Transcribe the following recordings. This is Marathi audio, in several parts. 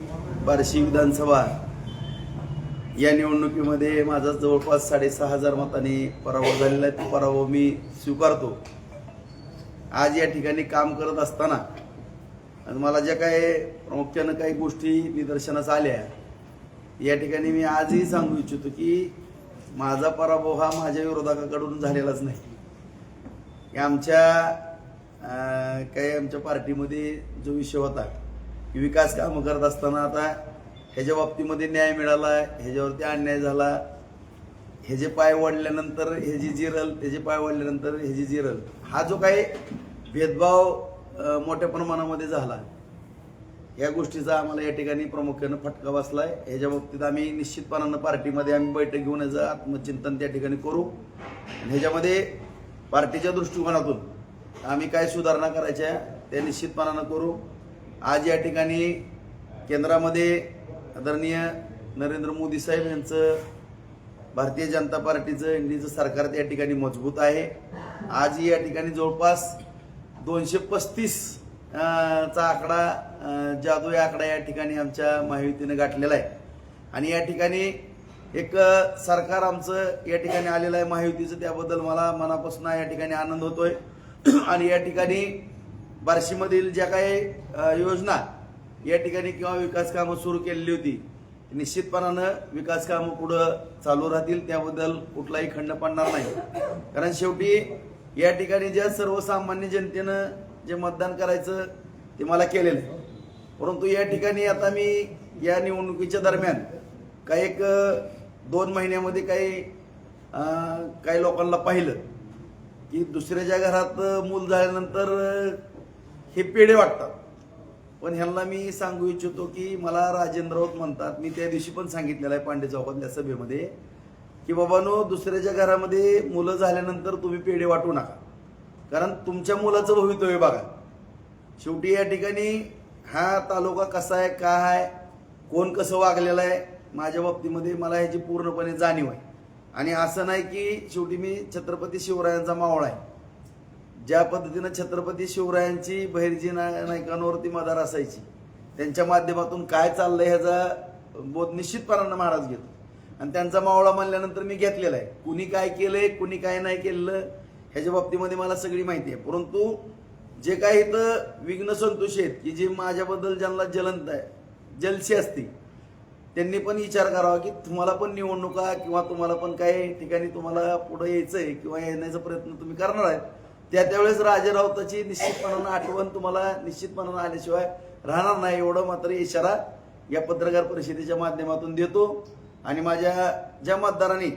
बार्शी विधानसभा या निवडणुकीमध्ये माझा जवळपास साडेसहा हजार मतांनी पराभव झालेला आहे. तो पराभव मी स्वीकारतो. आज या ठिकाणी काम करत असताना आणि मला ज्या काही प्रामुख्यानं काही गोष्टी निदर्शनास आल्या या ठिकाणी मी आजही सांगू इच्छितो की माझा पराभव हा माझ्या विरोधकाकडून झालेलाच नाही. आमच्या काही आमच्या पार्टीमध्ये जो विषय होता विकास कामं करत असताना आता ह्याच्या बाबतीमध्ये न्याय मिळाला ह्याच्यावरती अन्याय झाला. ह्याचे पाय वाढल्यानंतर ह्याची जिरल त्याचे पाय वाढल्यानंतर ह्याची जिरल हा जो काही भेदभाव मोठ्या प्रमाणामध्ये झाला या गोष्टीचा आम्हाला या ठिकाणी प्रामुख्यानं फटका बसला आहे ह्याच्या बाबतीत आम्ही निश्चितपणानं पार्टीमध्ये आम्ही बैठक घेऊन याचं आत्मचिंतन त्या ठिकाणी करू. आणि ह्याच्यामध्ये पार्टीच्या दृष्टिकोनातून आम्ही काय सुधारणा करायच्या त्या निश्चितपणानं करू. आज या ठिकाणी केंद्रामध्ये आदरणीय नरेंद्र मोदी साहेब यांचं भारतीय जनता पार्टीचं इंडियाचं सरकार त्या ठिकाणी मजबूत आहे. आज या ठिकाणी जवळपास दोनशे पस्तीस चा आकडा जादू या आकडा या ठिकाणी आमच्या महायुतीनं गाठलेला आहे. आणि या ठिकाणी एक सरकार आमचं या ठिकाणी आलेलं आहे महायुतीचं त्याबद्दल मला मनापासून या ठिकाणी आनंद होतोय. आणि या ठिकाणी बार्शीमधील ज्या काही योजना या ठिकाणी किंवा विकास कामं सुरू केलेली होती निश्चितपणानं विकास कामं पुढं चालू राहतील त्याबद्दल कुठलाही खंड पडणार नाही. कारण शेवटी या ठिकाणी ज्या सर्वसामान्य जनतेनं जे मतदान करायचं ते मला केलेलं आहे. परंतु या ठिकाणी आता मी या निवडणुकीच्या दरम्यान काही एक दोन महिन्यामध्ये काही काही लोकांना पाहिलं की दुसऱ्याच्या घरात मूल झाल्यानंतर हे पेढे वाटतात. पण ह्यांना मी सांगू इच्छितो की मला राजेंद्र राऊत म्हणतात. मी त्या दिवशी पण सांगितलेलं आहे पांडे चौकातल्या सभेमध्ये की बाबानो दुसऱ्याच्या घरामध्ये मुलं झाल्यानंतर तुम्ही पेढे वाटू नका. कारण तुमच्या मुलाचं भवितव्य बघा. शेवटी या ठिकाणी हा तालुका कसा आहे काय आहे कोण कसं वागलेलं आहे माझ्या बाबतीमध्ये मला ह्याची पूर्णपणे जाणीव आहे. आणि असं नाही की शेवटी मी छत्रपती शिवरायांचा मावळा आहे. ज्या पद्धतीनं छत्रपती शिवरायांची बहिर्जी नायकांवरती मदार असायची त्यांच्या माध्यमातून काय चाललंय ह्याचा बोध निश्चितपणानं महाराज घेतो. आणि त्यांचा मावळा म्हणल्यानंतर मी घेतलेला आहे. कुणी काय केलंय कुणी काय नाही केलं ह्याच्या बाबतीमध्ये मला सगळी माहिती आहे. परंतु जे काही इथं विघ्न संतोष आहेत की जे माझ्याबद्दल ज्यांना जलंत आहे जलसी असती त्यांनी पण विचार करावा की तुम्हाला पण निवडणुका किंवा तुम्हाला पण काही ठिकाणी तुम्हाला पुढे यायचंय किंवा येण्याचा प्रयत्न तुम्ही करणार आहेत. त्या त्यावेळेस राजे राऊताची निश्चितपणानं आठवण तुम्हाला निश्चितपणानं आल्याशिवाय राहणार नाही. एवढं मात्र इशारा या पत्रकार परिषदेच्या माध्यमातून देतो. आणि माझ्या ज्या मतदारांनी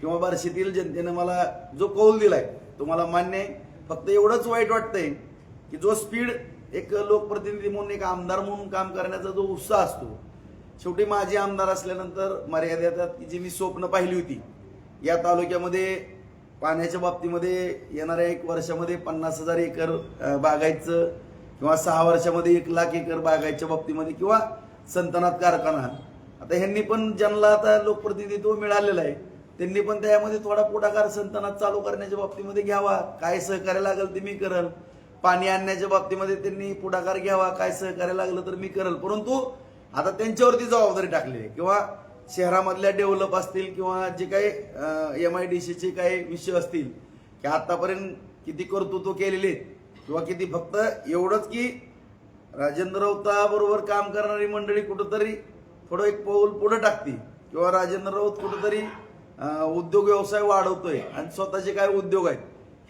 किंवा बार्शीतील जनतेनं मला जो कौल दिलाय तो मला मान्य आहे. फक्त एवढंच वाईट वाटतंय की जो स्पीड एक लोकप्रतिनिधी म्हणून एक आमदार म्हणून काम करण्याचा जो उत्साह असतो शेवटी माझे आमदार असल्यानंतर मर्यादा येतात की जी मी स्वप्न पाहिली होती. या तालुक्यामध्ये पाण्याच्या बाबतीमध्ये येणाऱ्या एक वर्षामध्ये पन्नास हजार एकर बागायचं किंवा सहा वर्षामध्ये एक लाख एकर बागायच्या बाबतीमध्ये किंवा संतनात कारखाना. आता ह्यांनी पण ज्यांना आता लोकप्रतिनिधित्व मिळालेलं आहे त्यांनी पण त्यामध्ये थोडा पुढाकार संतनात चालू करण्याच्या बाबतीमध्ये घ्यावा. काय सहकार्य लागेल ते मी करल. पाणी आणण्याच्या बाबतीमध्ये त्यांनी पुढाकार घ्यावा. काय सहकार्य लागलं तर मी करल. परंतु आता त्यांच्यावरती जबाबदारी टाकली आहे. किंवा शहरामधल्या डेव्हलप असतील किंवा जे काही एम आय डी सीचे काही विषय असतील की आतापर्यंत किती कर्तृत्व केलेले किंवा किती फक्त एवढंच की राजेंद्र राऊताबरोबर काम करणारी मंडळी कुठंतरी थोडं एक पाऊल पुढं टाकते किंवा राजेंद्र राऊत कुठंतरी उद्योग व्यवसाय वाढवतोय आणि स्वतःचे काय उद्योग आहेत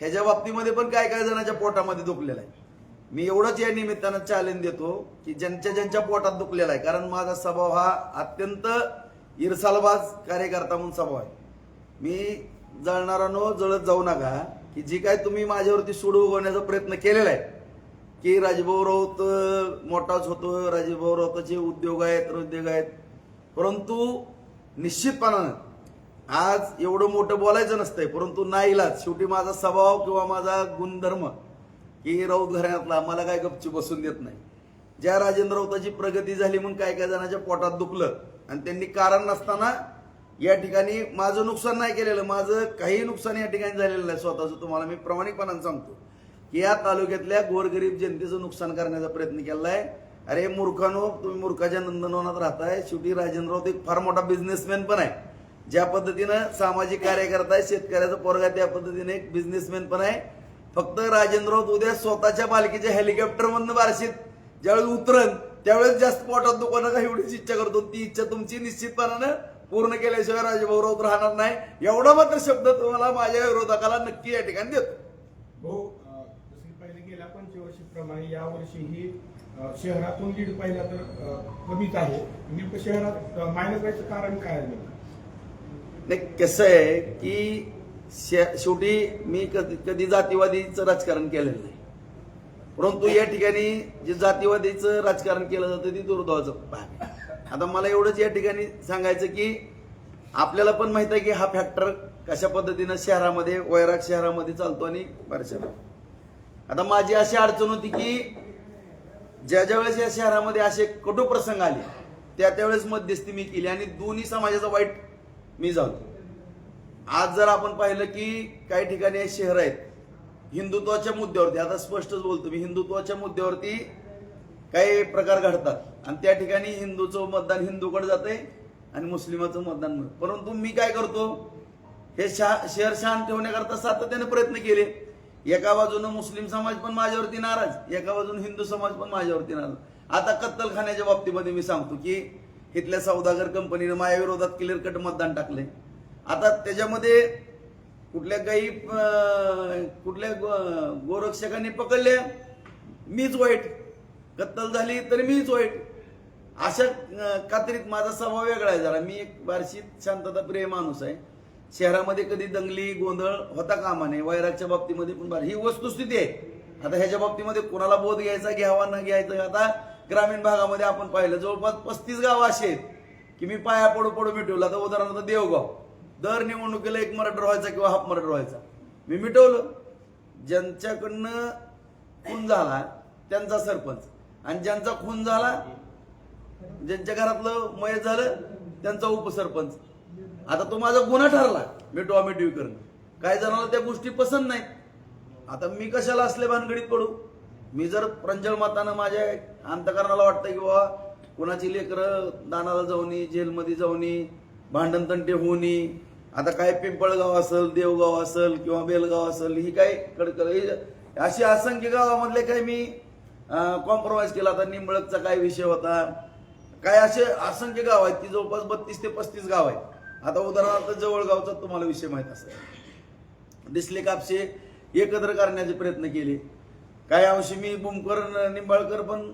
ह्याच्या बाबतीमध्ये पण काय काय जणांच्या पोटामध्ये दुखलेला आहे. मी एवढंच या निमित्तानं चॅलेंज देतो की ज्यांच्या ज्यांच्या पोटात दुखलेला आहे कारण माझा स्वभाव हा अत्यंत इरसालबाज कार्यकर्ता म्हणून स्वभाव आहे. मी जळणारानो जळत जाऊ नका की जी काय तुम्ही माझ्यावरती सूड उगवण्याचा प्रयत्न केलेला आहे की राजभाऊ राऊत मोठाच होतो राजभाऊ राऊताचे उद्योग आहेत उद्योग आहेत. परंतु निश्चितपणानं आज एवढं मोठं बोलायचं नसतंय परंतु नाहीलाच शेवटी माझा स्वभाव किंवा माझा गुणधर्म की राऊत घराण्यातला मला काय गपची बसून देत नाही. ज्या राजेंद्र राऊताची प्रगती झाली म्हणून काय काय जणांच्या पोटात दुखलं आणि त्यांनी कारण नसताना या ठिकाणी माझं नुकसान नाही केलेलं माझं काही नुकसान या ठिकाणी झालेलं नाही स्वतःचं. तुम्हाला मी प्रामाणिकपणाने सांगतो की या तालुक्यातल्या गोरगरीब जनतेचं नुकसान करण्याचा प्रयत्न केलेला आहे अरे मूर्खानो तुम्ही मूर्खाच्या नंदनवनात राहताय. शेवटी राजेंद्र राऊत एक फार मोठा बिझनेसमॅन पण आहे. ज्या पद्धतीनं सामाजिक कार्य करताय शेतकऱ्याचा पोरगा त्या पद्धतीने एक बिझनेसमॅन पण आहे. फक्त राजेंद्र राऊत उद्या स्वतःच्या मालकीच्या हेलिकॉप्टरमधनं बारशीत ज्यावेळी उतरण त्यावेळेस जास्त पोटात दुकानं का एवढीच इच्छा करतो. ती इच्छा तुमची निश्चितपणानं पूर्ण केल्याशिवाय राजेभाऊ राऊत राहणार नाही. एवढा मात्र शब्द तुम्हाला माझ्या विरोधकाला नक्की या ठिकाणी देतो. भाऊ पहिले गेल्या पंचवर्षीप्रमाणे यावर्षीही शहरातून लीड पाहिला तर कमीच आहे. नेमकं शहरात मायनस व्हायचं कारण काय? नाही कसं आहे की शेवटी मी कधी कधी जातीवादीचं राजकारण केलेलं नाही. परंतु या ठिकाणी जे जातीवादीचं राजकारण केलं जातं ते दुर्दैवाचं भाग आता मला एवढंच या ठिकाणी सांगायचं की आपल्याला पण माहीत आहे की हा फॅक्टर कशा पद्धतीनं शहरामध्ये वैराग शहरामध्ये चालतो आणि बऱ्याचशा आता माझी अशी अडचण होती की ज्या ज्या वेळेस या शहरामध्ये असे कटू प्रसंग आले त्या त्यावेळेस मध्यस्थी मी केली आणि दोन्ही समाजाचा वाईट मी झालो आज जर आपण पाहिलं की काही ठिकाणी हे शहर आहेत हिंदुत्वाच्या मुद्द्यावरती आता स्पष्टच बोलतो मी हिंदुत्वाच्या मुद्द्यावरती काही प्रकार घडतात. आणि त्या ठिकाणी हिंदूचं मतदान हिंदूकडे जाते आणि मुस्लिमाचं मतदान परंतु मी काय करतो हे शा शहर शांत ठेवण्याकरता सातत्याने प्रयत्न केले. एका बाजूनं मुस्लिम समाज पण माझ्यावरती नाराज एका बाजूनं हिंदू समाज पण माझ्यावरती नाराज. आता कत्तलखान्याच्या बाबतीमध्ये मी सांगतो की इथल्या सौदागर कंपनीनं माझ्या विरोधात क्लिअर कट मतदान टाकलंय. आता त्याच्यामध्ये कुठल्या काही कुठल्या गो- गोरक्षकांनी पकडल्या मीच वाईट. कत्तल झाली तरी मीच वाईट. अशा कात्रीत माझा स्वभाव वेगळा आहे जरा. मी एक बारशीत शांतता प्रिय माणूस आहे. शहरामध्ये कधी दंगली गोंधळ होता कामा नये. वैरागच्या बाबतीमध्ये पण बार ही वस्तुस्थिती आहे. आता ह्याच्या बाबतीमध्ये कोणाला बोध घ्यायचा घ्यावा न घ्यायचा आता ग्रामीण भागामध्ये आपण पाहिलं. जवळपास पस्तीस गाव असे आहेत. की मी पाया पडू पडू मिटवला. तर उदाहरणार्थ देवगाव. दर निवडणुकीला एक मर्डर व्हायचा किंवा हाफ मर्डर व्हायचा मी मिटवलं. ज्यांच्याकडनं खून झाला त्यांचा सरपंच. आणि ज्यांचा खून झाला ज्यांच्या घरातलं मय झालं त्यांचा उपसरपंच. आता तो माझा गुन्हा ठरला मिटवा मिटवी करणं. काही जणांना त्या गोष्टी पसंत नाही आता मी कशाला असले भानगडीत पडू? मी जर प्रंजल मातानं माझ्या अंतकरणाला वाटतं की बाबा कुणाची लेकरं दानाला जाऊनी जेलमध्ये जाऊनी भांडणतंटे होऊनी आता काय पिंपळगाव असेल देवगाव असेल किंवा बेलगाव असेल ही काय कडकड अशी असंख्य गावामधले काही मी कॉम्प्रोमाइज केला आता निंबळकचा काय विषय होता. काय असे असंख्य गाव आहेत की जवळपास बत्तीस ते पस्तीस गाव आहेत. आता उदाहरणार्थ जवळगावचा तुम्हाला विषय माहीत असेल. दिसले कापसे एकत्र करण्याचे प्रयत्न केले. काही अंशी मी बुमकर निंबाळकर पण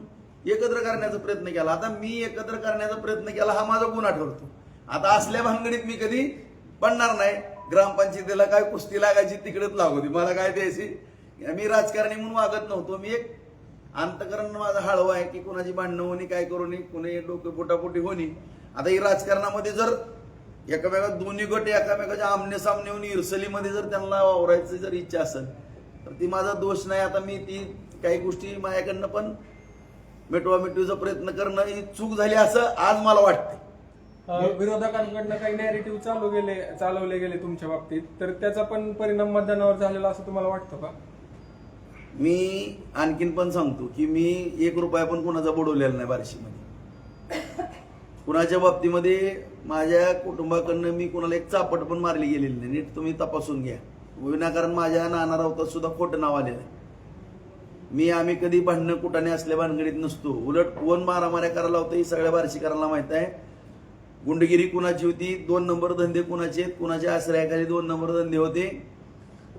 एकत्र करण्याचा प्रयत्न केला. आता मी एकत्र करण्याचा प्रयत्न केला हा माझा गुन्हा ठरतो. आता असल्या भानगडीत मी कधी पडणार नाही. ग्रामपंचायतीला काय कुस्ती लागायची तिकडेच लागू दे. मला काय द्यायची? मी राजकारणी म्हणून वागत नव्हतो. मी एक अंतकरण माझं हळवं आहे की कोणाची भांडणं होणी काय करू नये. कुणी डोकं पोटापोटी होणी. आता ही राजकारणामध्ये जर एकामेका दोन्ही गट एकामेकाच्या आमने सामने होऊन इरसलीमध्ये जर त्यांना वावरायची जर इच्छा असेल तर ती माझा दोष नाही. आता मी ती काही गोष्टी माझ्याकडनं पण मिटवा मिटवीचा प्रयत्न करणं ही चूक झाली असं आज मला वाटते विरोधकांकडनं काही नॅरेटिव्ह चालू गेले चालवले गेले तुमच्या बाबतीत. तर त्याचा पण परिणाम मतदानावर झालेला असं तुम्हाला वाटतं का? मी आणखीन पण सांगतो की मी एक रुपया पण कुणाचा बुडवलेला नाही बार्शीमध्ये. कुणाच्या बाबतीमध्ये माझ्या कुटुंबाकडनं मी कुणाला एक चापट पण मारली गेलेली नाही. नीट तुम्ही तपासून घ्या. विनाकारण माझ्या नाना राऊतात सुद्धा खोटं नाव आलेलं आहे. मी आम्ही कधी भांडणं कुठाने असल्या भानगडीत नसतो. उलट कोण मारामाऱ्या करायला होतं ही सगळ्या बार्शीकरांना माहीत आहे. गुंडगिरी कुणाची होती? दोन नंबर धंदे कुणाचे आहेत? कुणाच्या आश्रयाखाली दोन नंबर धंदे होते?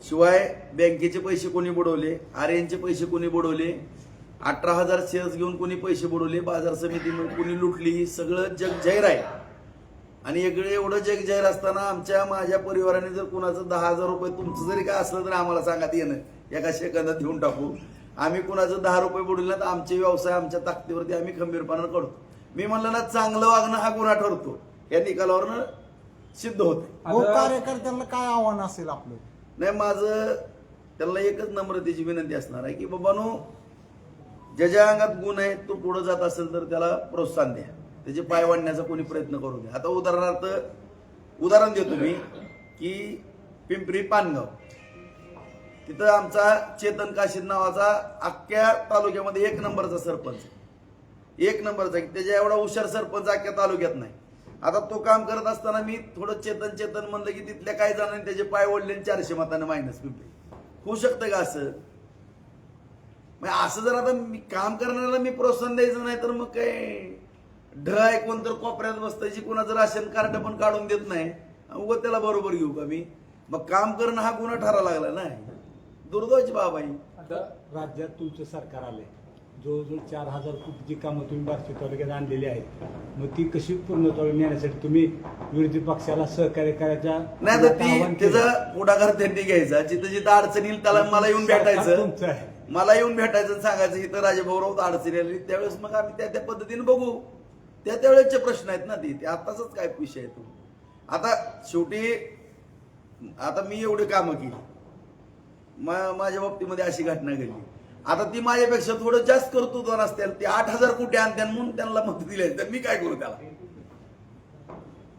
शिवाय बँकेचे पैसे कोणी बुडवले? आर एनचे पैसे कोणी बुडवले? अठरा हजार शेअर्स घेऊन कोणी पैसे बुडवले? बाजार समिती कोणी लुटली? ही सगळं जग जाहीर आहे. आणि इकडे एवढं जग जाहीर असताना आमच्या माझ्या परिवाराने जर कुणाचं दहा हजार रुपये तुमचं जरी काय असलं तर आम्हाला सांगा येणं. एका सेकंदात देऊन टाकू. आम्ही कुणाचं दहा रुपये बुडवले तर आमचे व्यवसाय आमच्या ताकदीवरती आम्ही खंबीरपणानं करतो. मी म्हणलं ना चांगलं वागणं हा गुन्हा ठरतो. या निकालावरनं सिद्ध होते. हो कार्यकर्त्यांना काय आव्हान असेल आपलं? नाही माझं त्यांना एकच नम्रतेची विनंती असणार आहे की बाबानो ज्याच्या अंगात गुण आहे तो पुढे जात असेल तर त्याला प्रोत्साहन द्या. त्याचे पाय वाढण्याचा कोणी प्रयत्न करू द्या आता उदाहरणार्थ उदाहरण देतो मी की पिंपरी पानगाव. तिथं आमचा चेतन काशीद नावाचा अख्ख्या तालुक्यामध्ये एक नंबरचा सरपंच आहे. एक नंबरचा की त्याच्या एवढा हुशार सरपंच अख्ख्या तालुक्यात नाही. आता तो काम करत असताना मी थोडं चेतन चेतन म्हणलं की तिथल्या काही जणांनी त्याचे पाय ओढले आणि चारशे मताने मायनस पिंपरी. होऊ शकतं का असं? मग असं जर आता मी काम करण्याला मी प्रोत्साहन द्यायचं नाही तर मग काय? ढ ऐकून तर कोपऱ्यात बसतायची कोणाचं राशन कार्ड पण काढून देत नाही. व त्याला बरोबर घेऊ का मी? मग काम करणं हा गुन्हा ठरा लागला ना. दुर्दैवाची बाब आहे. आता राज्यात तुमचं सरकार आलंय. जवळजवळ चार हजार कोटीची कामं तुम्ही बार्शी तालुक्यात आणलेली आहेत. मग ती कशी पूर्णत्वाला नेण्यासाठी तुम्ही विरोधी पक्षाला सहकार्य करायच्या नाही तर ती. त्याचा पुढाकार त्यांनी घ्यायचा. जिथं जिथं अडचण येईल त्याला मला येऊन भेटायचं. तुमचं आहे. मला येऊन भेटायचं आणि सांगायचं इथं राजभाऊराव अडचणी आली त्यावेळेस मग आम्ही त्या त्या पद्धतीने बघू. त्या त्यावेळेसचे प्रश्न आहेत ना ती. ते आताच काय विषय आहे तो. आता शेवटी आता मी एवढी कामं केली. मा- माझ्या बाबतीमध्ये अशी घटना घडली. आता ती माझ्यापेक्षा थोडं जास्त कर्तृत्व नसतील ते आठ हजार कोटी आणत्यान म्हणून त्यांना मत दिले तर मी काय करू त्याला?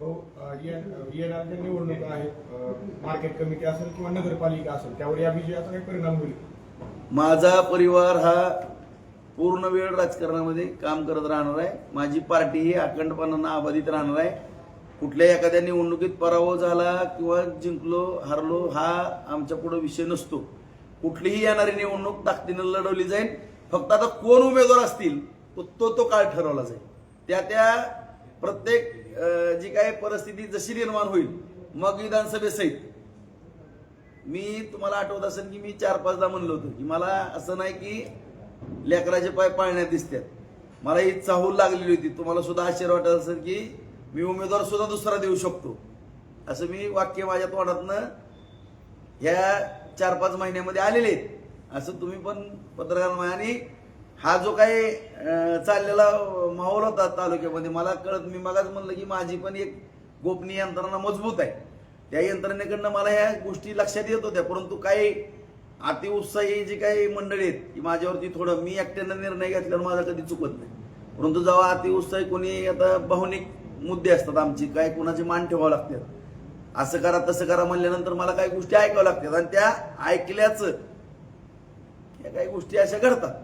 भाऊ अ, ये- येणाऱ्या ज्या निवडणुका आहेत अ, मार्केट कमिटी असेल किंवा नगरपालिका असेल त्यावर या विजयाचा काही परिणाम होईल? माझा परिवार हा पूर्ण वेळ राजकारणामध्ये काम करत राहणार आहे. माझी पार्टी ही अखंडपणानं अबाधित राहणार आहे. कुठल्याही एखाद्या निवडणुकीत पराभव झाला किंवा जिंकलो हारलो हा आमच्या पुढे विषय नसतो. कुठलीही येणारी निवडणूक ताकदीनं लढवली जाईल. फक्त आता कोण उमेदवार असतील तो तो तो काळ ठरवला जाईल. त्या त्या प्रत्येक जी काही परिस्थिती जशी निर्माण होईल मग विधानसभेसहित. मी तुम्हाला आठवत असेल की मी चार पाचदा म्हणलो होतो की मला असं नाही की लेकराचे पाय पाळण्यात दिसतात. मला ही चाहूल लागलेली होती. तुम्हाला सुद्धा आश्चर्य वाटत असेल की मी उमेदवार सुद्धा दुसरा देऊ शकतो. असं मी वाक्य माझ्या तोंडातनं ह्या चार पाच महिन्यामध्ये आलेले आहेत. असं तुम्ही पण पत्रकार आणि हा जो काही चाललेला माहोल होता तालुक्यामध्ये मला कळत मी मगाच म्हणलं की माझी पण एक गोपनीय यंत्रणा मजबूत आहे. त्या यंत्रणेकडनं मला ह्या गोष्टी लक्षात येत होत्या. परंतु काही अतिउत्साही जी काही मंडळी आहेत की माझ्यावरती थोडं मी एकट्यानं निर्णय घेतल्यावर माझा कधी चुकत नाही. परंतु जेव्हा अतिउत्साही कोणी आता भावनिक मुद्दे असतात आमची काय कोणाचे मान ठेवावं लागतात असं करा तसं करा म्हणल्यानंतर मला काही गोष्टी ऐकाव्या लागतात. आणि त्या ऐकल्याच या काही गोष्टी अशा घडतात.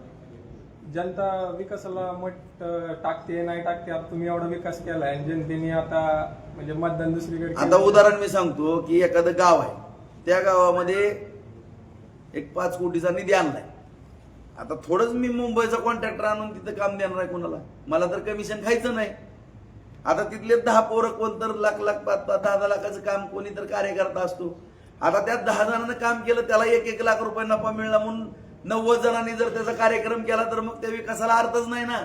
जनता विकासाला मत अं, टाकते नाही टाकते आता तुम्ही एवढा विकास केलाय आणि जनतेने आता म्हणजे मतदान दुसरीकडे आता केलं. उदाहरण मी सांगतो की एखादं गाव आहे. त्या गावामध्ये एक पाच कोटीचा निधी आणलाय. आता थोडंच मी मुंबईचा कॉन्ट्रॅक्टर आणून तिथं काम देणार आहे कोणाला. मला तर कमिशन खायचं नाही. आता तिथले दहा पोरं कोण तर लाख लाख पाच पाच दहा दहा लाखाचं काम कोणी तर कार्यकर्ता असतो. आता त्या दहा जणांना काम केलं त्याला एक एक लाख रुपये नफा मिळला म्हणून नव्वद जणांनी जर त्याचा कार्यक्रम केला तर मग त्या विकासाला अर्थच नाही ना.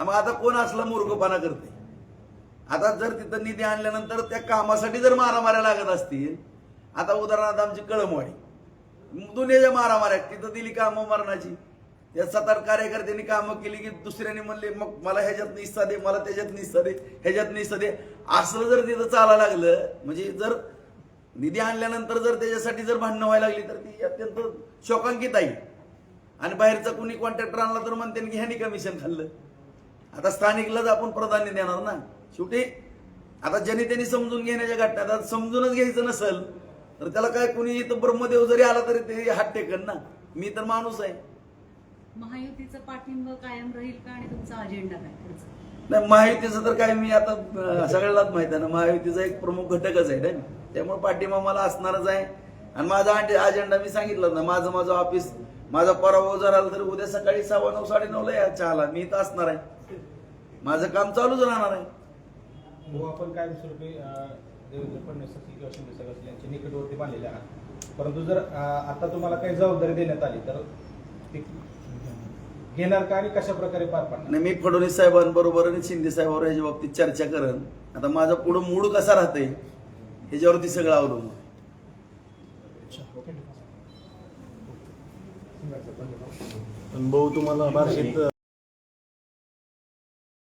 मग आता कोण असला मूर्खपणा करते? आता जर तिथं निधी आणल्यानंतर त्या कामासाठी जर मारामाऱ्या लागत असतील आता उदाहरणार्थ आमची कळमवाडी. दुनियाच्या मारामाऱ्या तिथं दिली कामं मरणाची. त्या सातार कार्यकर्त्यांनी कामं केली की दुसऱ्याने म्हणले मग मला ह्याच्यात निस्सा दे मला त्याच्यात निस्सा दे ह्याच्यात निस्सा दे. असं जर तिथं चाला लागलं म्हणजे जर निधी आणल्यानंतर जर त्याच्यासाठी जर भांडणं व्हायला लागली तर ती अत्यंत शोकांकित आहे. आणि बाहेरचा कुणी कॉन्ट्रॅक्टर आणला तर म्हणते की ह्यानी कमिशन खाल्लं. आता स्थानिकलाच आपण प्राधान्य देणार ना. शेवटी आता ज्यांनी त्यांनी समजून घेण्याच्या घटना आता समजूनच घ्यायचं नसेल तर त्याला काय कुणी इथं ब्रह्मदेव जरी आला तरी ते हात टेकन ना. मी तर माणूस आहे. महायुतीचा पाठिंबा कायम राहील का आणि तुमचा अजेंडा काय? नाही महायुतीचं तर काय मी आता सगळ्यालाच माहीत आहे ना महायुतीचा एक प्रमुख घटकच आहे ना त्यामुळे पाठिंबा मला असणारच आहे. आणि माझा अजेंडा मी सांगितलं ना माझं माझं ऑफिस माझा पराभव जर आला तर उद्या सकाळी सव्वा नऊ साडे नऊला या चहाला. मी इथं असणार आहे. माझं काम चालूच राहणार आहे. भाऊ आपण कायमस्वरूपी अं, देवेंद्र फडणवीस असतील किंवा शिंदे साहेब असतील यांच्या निकटवर्ती बांधलेले आहात. परंतु जर आता तुम्हाला काही जबाबदारी देण्यात आली तर घेणार का आणि कशा प्रकारे पार पाडणार? नाही मी फडणवीस साहेबांबरोबर आणि शिंदे साहेबांवर याच्या बाबतीत चर्चा करन. आता माझा पुढं मूड कसा राहतंय ह्याच्यावरती सगळं अवलंबून आहे. पण भाऊ तुम्हाला बार्शीत